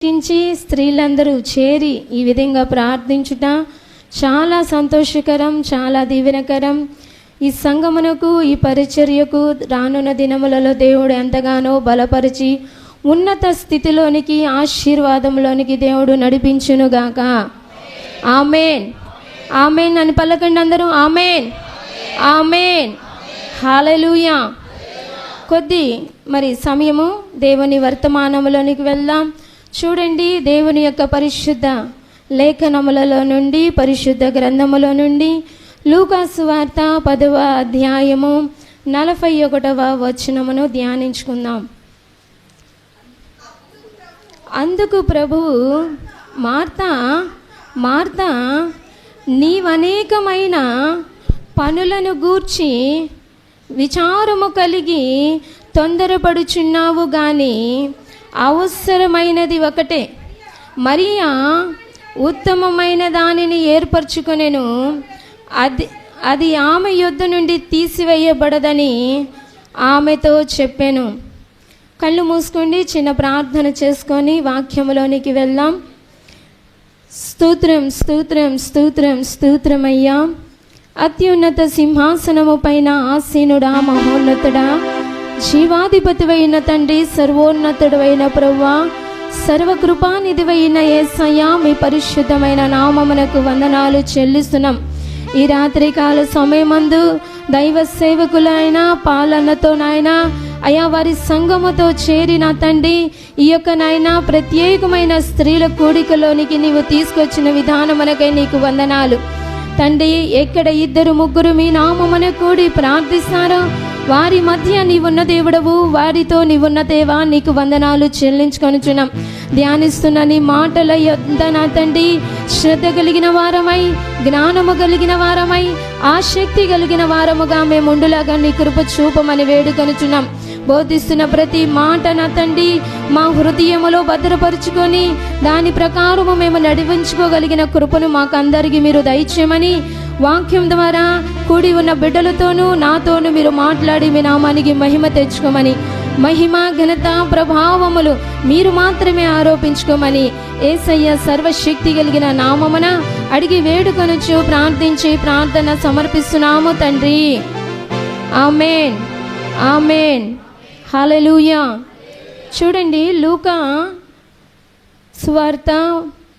ప్రత్యేకించి స్త్రీలందరూ చేరి ఈ విధంగా ప్రార్థించుట చాలా సంతోషకరం చాలా దీవెనకరం. ఈ సంగమునకు ఈ పరిచర్యకు రానున్న దినములలో దేవుడు ఎంతగానో బలపరిచి ఉన్నత స్థితిలోనికి ఆశీర్వాదంలోనికి దేవుడు నడిపించునుగాక. ఆమెన్. ఆమెన్ అని పలకండి అందరూ. ఆమెన్. ఆమెన్. హాలలుయా. కొద్ది మరి సమయము దేవుని వర్తమానంలోనికి వెళ్దాం. చూడండి దేవుని యొక్క పరిశుద్ధ లేఖనములలో నుండి పరిశుద్ధ గ్రంథములో నుండి లూకాసు వార్త పదవ అధ్యాయము నలభై ఒకటవ వచనమును ధ్యానించుకుందాం. అందుకు ప్రభువు మార్త మార్త నీవనేకమైన పనులను గూర్చి విచారము కలిగి తొందరపడుచున్నావు కానీ అవసరమైనది ఒకటే. మరియా ఉత్తమమైన దానిని ఏర్పరచుకొనెను. అది అది ఆమె యొద్ద నుండి తీసివేయబడదని ఆమెతో చెప్పాను. కళ్ళు మూసుకోండి చిన్న ప్రార్థన చేసుకొని వాక్యంలోనికి వెళ్దాం. స్తోత్రం స్తోత్రం స్తోత్రం స్తోత్రమయ్యా. అత్యున్నత సింహాసనము పైన ఆసీనుడా మహోన్నతుడా. జీవాధిపతివైన తండ్రి సర్వోన్నతుడైన ప్రవ్వా సర్వకృపానిధివైన ఏసయ్యా మీ పరిశుద్ధమైన నామమునకు వందనాలు చెల్లిస్తున్నాం. ఈ రాత్రికాల సమయమందు దైవ సేవకులైన పాలనతోనైనా అయా వారి సంఘముతో చేరిన తండ్రి ఈ యొక్క నాయన ప్రత్యేకమైన స్త్రీల కూడికలోనికి నీవు తీసుకొచ్చిన విధానమునకై నీకు వందనాలు. తండ్రి ఎక్కడ ఇద్దరు ముగ్గురు మీ నామమున కూడి ప్రార్థిస్తారో వారి మధ్య నీవున్న దేవుడవు వారితో నీవున్న దేవా నీకు వందనాలు చెల్లించుకొనుచున్నాం. ధ్యానిస్తున్న నీ మాటల యొద్ద నా తండ్రి శ్రద్ధ కలిగిన వారమై జ్ఞానము కలిగిన వారమై ఆసక్తి కలిగిన వారముగా మేము ఉండులాగా నీ కృప చూపమని వేడుకొనుచున్నాం. బోధిస్తున్న ప్రతి మాట నా తండ్రి మా హృదయములో భద్రపరుచుకొని దాని ప్రకారము మేము నడిపించుకోగలిగిన కృపను మాకందరికీ మీరు దయచేయమని వాక్యం ద్వారా కూడి ఉన్న బిడ్డలతోనూ నాతోనూ మీరు మాట్లాడి మీ నామానికి మహిమ తెచ్చుకోమని మహిమ ఘనత ప్రభావములు మీరు మాత్రమే ఆరోపించుకోమని ఏసయ్య సర్వశక్తి కలిగిన నామమున అడిగి వేడుకొనుచు ప్రార్థించి ప్రార్థన సమర్పిస్తున్నాము తండ్రి. ఆమెన్. ఆమెన్. హలలుయా చూడండి లూకా సువార్త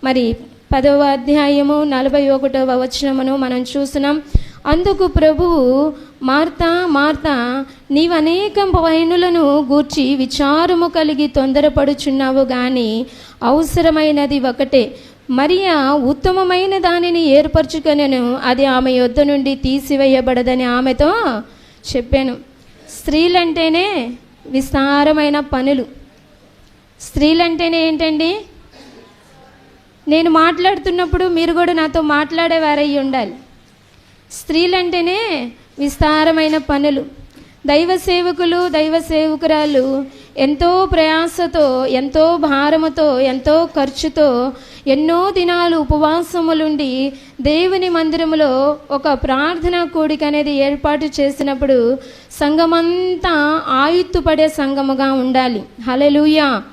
మరి పదవ అధ్యాయము నలభై ఒకటవ వచనమును మనం చూస్తున్నాం. అందుకు ప్రభువు మార్తా మార్తా నీవు అనేక పైనులను గూర్చి విచారము కలిగి తొందరపడుచున్నావు గాని అవసరమైనది ఒకటే. మరియా ఉత్తమమైన దానిని ఏర్పరచుకొనెను అది ఆమె యొద్ద నుండి తీసివేయబడదని ఆమెతో చెప్పాను. స్త్రీలంటేనే విస్తారమైన పనులు. స్త్రీలంటేనే ఏంటండి? నేను మాట్లాడుతున్నప్పుడు మీరు కూడా నాతో మాట్లాడేవారై ఉండాలి. స్త్రీలంటేనే విస్తారమైన పనులు. దైవ సేవకులు దైవ సేవకురాలు ఎంతో ప్రయాసతో ఎంతో భారముతో ఎంతో ఖర్చుతో ఎన్నో దినాలు ఉపవాసములుండి దేవుని మందిరములో ఒక ప్రార్థన కూడిక అనేది ఏర్పాటు చేసినప్పుడు సంఘమంతా ఆయుత్తుపడే సంఘముగా ఉండాలి. హలెలూయా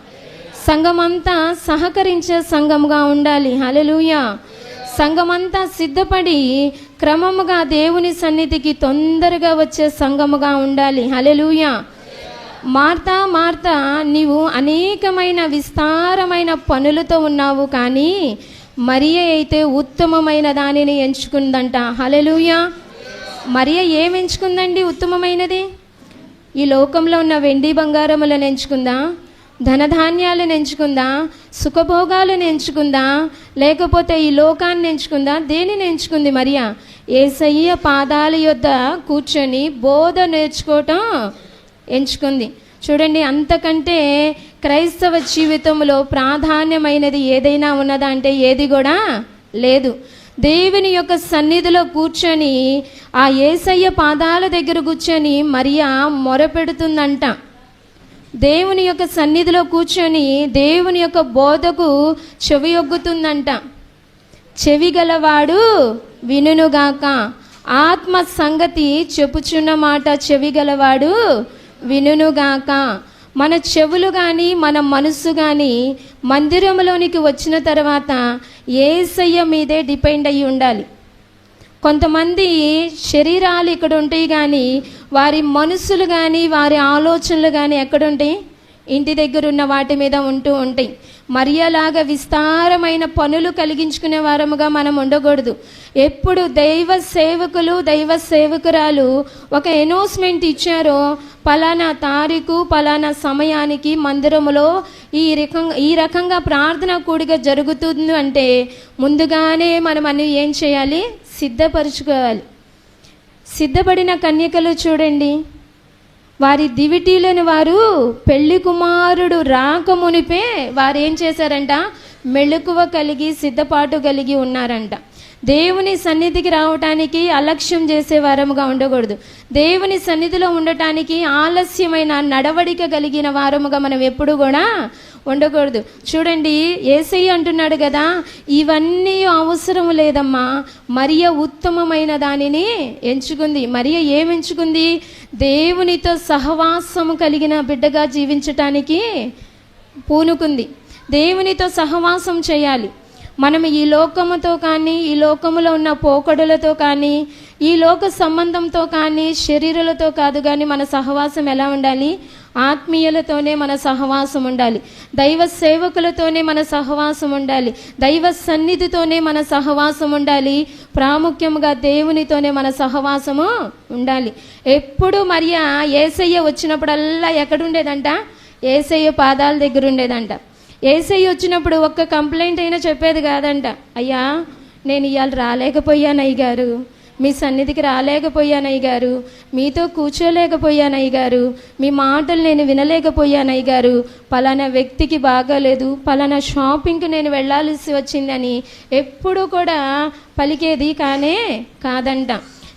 సంఘమంతా సహకరించే సంఘముగా ఉండాలి. హలెలూయ సంఘమంతా సిద్ధపడి క్రమముగా దేవుని సన్నిధికి తొందరగా వచ్చే సంఘముగా ఉండాలి. హలెలూయా మార్తా మార్తా నీవు అనేకమైన విస్తారమైన పనులతో ఉన్నావు కానీ మరియ అయితే ఉత్తమమైన దానిని ఎంచుకుందంట. హలెలూయా మరియ ఏం ఎంచుకుందండి ఉత్తమమైనది? ఈ లోకంలో ఉన్న వెండి బంగారములను ఎంచుకుందా? ధనధాన్యాలను ఎంచుకుందా? సుఖభోగాలను ఎంచుకుందా? లేకపోతే ఈ లోకాన్ని ఎంచుకుందా? దేనిని ఎంచుకుంది మరియా? ఏసయ్య పాదాల యొద్ద కూర్చొని బోధ నేర్చుకోవటం ఎంచుకుంది. చూడండి అంతకంటే క్రైస్తవ జీవితంలో ప్రాధాన్యమైనది ఏదైనా ఉన్నదా అంటే ఏది కూడా లేదు. దేవుని యొక్క సన్నిధిలో కూర్చొని ఆ ఏసయ్య పాదాల దగ్గర కూర్చొని మరియా మొరపెడుతుందంట. దేవుని యొక్క సన్నిధిలో కూర్చొని దేవుని యొక్క బోధకు చెవి ఒగ్గుతుందంట. చెవి గలవాడు వినుగాక ఆత్మ సంగతి చెప్పుచున్న మాట చెవి గలవాడు వినుగాక మన చెవులు కానీ మన మనస్సు కానీ మందిరంలోనికి వచ్చిన తర్వాత ఏసయ్య మీదే డిపెండ్ అయ్యి ఉండాలి. కొంతమంది శరీరాలు ఇక్కడ ఉంటాయి కానీ వారి మనసులు కానీ వారి ఆలోచనలు కానీ ఎక్కడుంటాయి? ఇంటి దగ్గర ఉన్న వాటి మీద ఉంటూ ఉంటాయి. మరియలాగా విస్తారమైన పనులు కలిగించుకునే వారముగా మనం ఉండకూడదు. ఎప్పుడు దైవ సేవకులు దైవ సేవకురాలు ఒక అనౌన్స్మెంట్ ఇచ్చారో పలానా తారీఖు పలానా సమయానికి మందిరములో ఈ రకంగా ఈ రకంగా ప్రార్థన కూడిక జరుగుతుంది అంటే ముందుగానే మనం అన్ని ఏం చేయాలి? సిద్ధపరచుకోవాలి. సిద్ధపడిన కన్యకలు చూడండి. వారి దివిటీలను వారు పెళ్ళి కుమారుడు రాకమునిపే వారు ఏం చేశారంట? మెళుకువ కలిగి సిద్ధపాటు కలిగి ఉన్నారంట. దేవుని సన్నిధికి రావటానికి అలక్ష్యం చేసే వారముగా ఉండకూడదు. దేవుని సన్నిధిలో ఉండటానికి ఆలస్యమైన నడవడిక కలిగిన వారముగా మనం ఎప్పుడు కూడా ఉండకూడదు. చూడండి ఏసై అంటున్నాడు కదా ఇవన్నీ అవసరం లేదమ్మా మరియ ఉత్తమమైన దానిని ఎంచుకుంది. మరియ ఏం ఎంచుకుంది దేవునితో సహవాసము కలిగిన బిడ్డగా జీవించటానికి పూనుకుంది. దేవునితో సహవాసం చేయాలి. మనం ఈ లోకముతో కానీ ఈ లోకములో ఉన్న పోకడులతో కానీ ఈ లోక సంబంధంతో కానీ శరీరాలతో కాదు కానీ మన సహవాసం ఎలా ఉండాలి? ఆత్మీయులతోనే మన సహవాసం ఉండాలి. దైవ సేవకులతోనే మన సహవాసం ఉండాలి. దైవ సన్నిధితోనే మన సహవాసం ఉండాలి. ప్రాముఖ్యంగా దేవునితోనే మన సహవాసము ఉండాలి. ఎప్పుడు మరియా ఏసయ్య వచ్చినప్పుడల్లా ఎక్కడుండేదంట? ఏసయ్య పాదాల దగ్గర ఉండేదంట. ఏసై వచ్చినప్పుడు ఒక్క కంప్లైంట్ అయినా చెప్పేది కాదంట. అయ్యా నేను ఇవాళ రాలేకపోయానయ్య గారు మీ సన్నిధికి రాలేకపోయానయ్య గారు మీతో కూర్చోలేకపోయానయ్య గారు మీ మాటలు నేను వినలేకపోయానయ్య గారు పలానా వ్యక్తికి బాగాలేదు. పలానా షాపింగ్కి నేను వెళ్ళాల్సి వచ్చిందని ఎప్పుడూ కూడా పలికేది కానే కాదంట.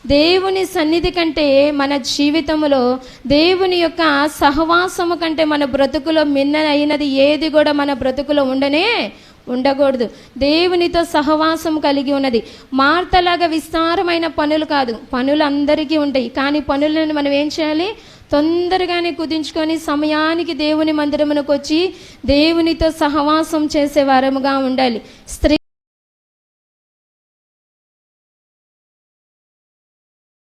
దేవుని సన్నిధి కంటే మన జీవితంలో దేవుని యొక్క సహవాసము కంటే మన బ్రతుకులో మిన్న అయినది ఏది కూడా మన బ్రతుకులో ఉండనే ఉండకూడదు. దేవునితో సహవాసం కలిగి ఉన్నది. మార్తలాగా విస్తారమైన పనులు కాదు. పనులు అందరికీ ఉంటాయి. కానీ పనులను మనం ఏం చేయాలి? తొందరగానే కుదించుకొని సమయానికి దేవుని మందిరమునకు వచ్చి దేవునితో సహవాసం చేసే వారముగా ఉండాలి. స్త్రీ